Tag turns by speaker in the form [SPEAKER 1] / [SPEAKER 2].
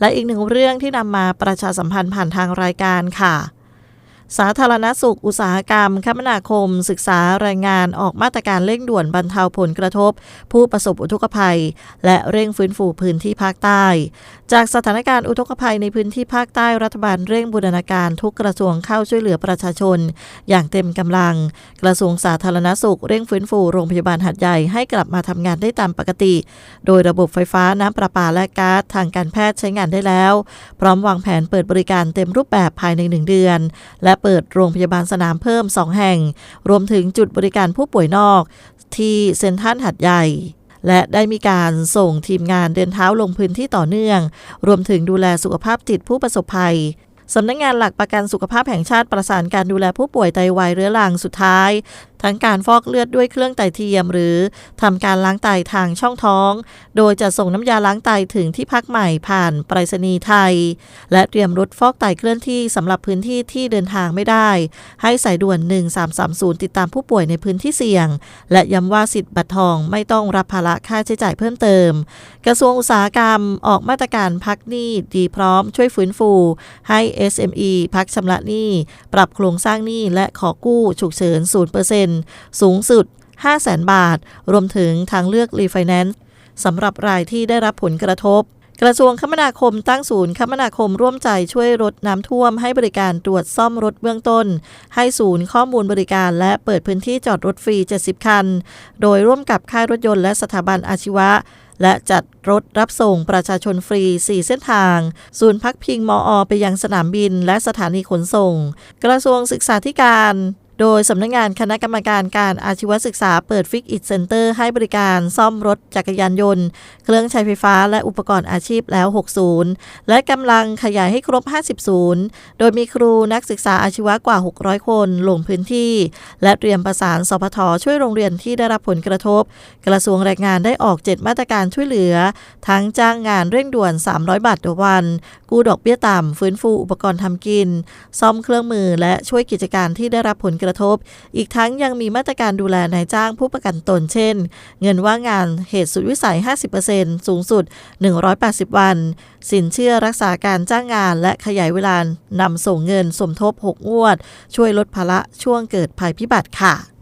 [SPEAKER 1] และอีกหนึ่งเรื่องที่นำมาประชาสัมพันธ์ผ่านทางรายการค่ะ สาธารณสุข อุตสาหกรรม คมนาคม ศึกษารายงานออกมาตรการเร่งด่วนบรรเทาผลกระทบ ผู้ประสบอุทกภัย และเร่งฟื้นฟูพื้นที่ภาคใต้ จากสถานการณ์อุทกภัยในพื้นที่ภาคใต้รัฐบาลเร่งบูรณาการทุกกระทรวงเข้าช่วยเหลือประชาชน อย่างเต็มกำลัง กระทรวงสาธารณสุข เร่งฟื้นฟูโรงพยาบาลหัดใหญ่ให้กลับมาทำงานได้ตามปกติ โดยระบบไฟฟ้าน้ำประปาและก๊าซทางการแพทย์ใช้งานได้แล้ว พร้อมวางแผนเปิดบริการเต็มรูปแบบภายใน1เดือน และเปิดโรงพยาบาลสนามเพิ่ม 2 แห่ง รวมถึงจุดบริการผู้ป่วยนอกที่เซ็นทรัลหัดใหญ่ และได้มีการส่งทีมงานเดินเท้าลงพื้นที่ต่อเนื่อง รวมถึงดูแลสุขภาพจิตผู้ประสบภัยสำนักงงานหลักประกันสุขภาพแห่งชาติประสานการดูแลผู้ป่วยไตวายเรื้อรังสุดท้าย ทั้งการฟอกเลือดด้วยเครื่องไตเทียม หรือทำการล้างไตทางช่องท้อง โดยจะส่งน้ำยาล้างไตถึงที่พักใหม่ผ่านไปรษณีย์ไทย และเตรียมรถฟอกไตเคลื่อนที่สำหรับพื้นที่ที่เดินทางไม่ได้ ให้สายด่วน 1330 ติดตามผู้ป่วยในพื้นที่เสี่ยง และย้ำว่าสิทธิ์บัตรทองไม่ต้องรับภาระค่าใช้จ่ายเพิ่มเติม กระทรวงอุตสาหกรรมออกมาตรการพักหนี้ดีพร้อมช่วยฟื้นฟู ให้ SME พักชำระหนี้ ปรับโครงสร้างหนี้และขอกู้ฉุกเฉิน0%สูงสุด 500,000บาท รวมถึงทางเลือกรีไฟแนนซ์สำหรับรายที่ได้รับผลกระทบ กระทรวงคมนาคมตั้งศูนย์คมนาคมร่วมใจช่วยรถน้ำท่วมให้บริการตรวจซ่อมรถเบื้องต้น ให้ศูนย์ข้อมูลบริการและเปิดพื้นที่จอดรถฟรี 70 คัน โดยร่วมกับค่ายรถยนต์และสถาบันอาชีวะและจัดรถรับส่งประชาชนฟรี 4 เส้นทาง ศูนย์พักพิงมออไปยังสนามบินและสถานีขนส่ง กระทรวงศึกษาธิการ โดยสำนักงงานคณะกรรมการการอาชีวศึกษาเปิดฟิกอิ t เซ็นเตอร์ให้บริการซ่อมรถจักรยานยนต์ เครื่องใช้ไฟฟ้าและอุปกรณ์อาชีพแล้ว6ศูนย์และกำลังขยายให้ครบ 50 ศูนย์ โดยมีครูนักศึกษาอาชีวะกว่า 600 คนลงพื้นที่ และเตรียมประสานสพทช่วยโรงเรียนที่ได้รับผลกระทบ กระทรวงแรงงานได้ออก 7 มาตรการช่วยเหลือ ทั้งจ้างงานเร่งด่วน 300 บาทต่อวัน กู้ดอกเบี้ยต่ำฟื้นฟูอุปกรณ์ทำกิน ซ่อมเครื่องมือและช่วยกิจการที่ได้รับผลกระทบ อีกทั้งยังมีมาตรการดูแลนายจ้างผู้ประกันตนเช่น เงินว่างงานเหตุสุดวิสัย 50%สูงสุด 180 วัน สินเชื่อรักษาการจ้างงานและขยายเวลานำส่งเงินสมทบ 6 งวด ช่วยลดภาระช่วงเกิดภัยพิบัติค่ะ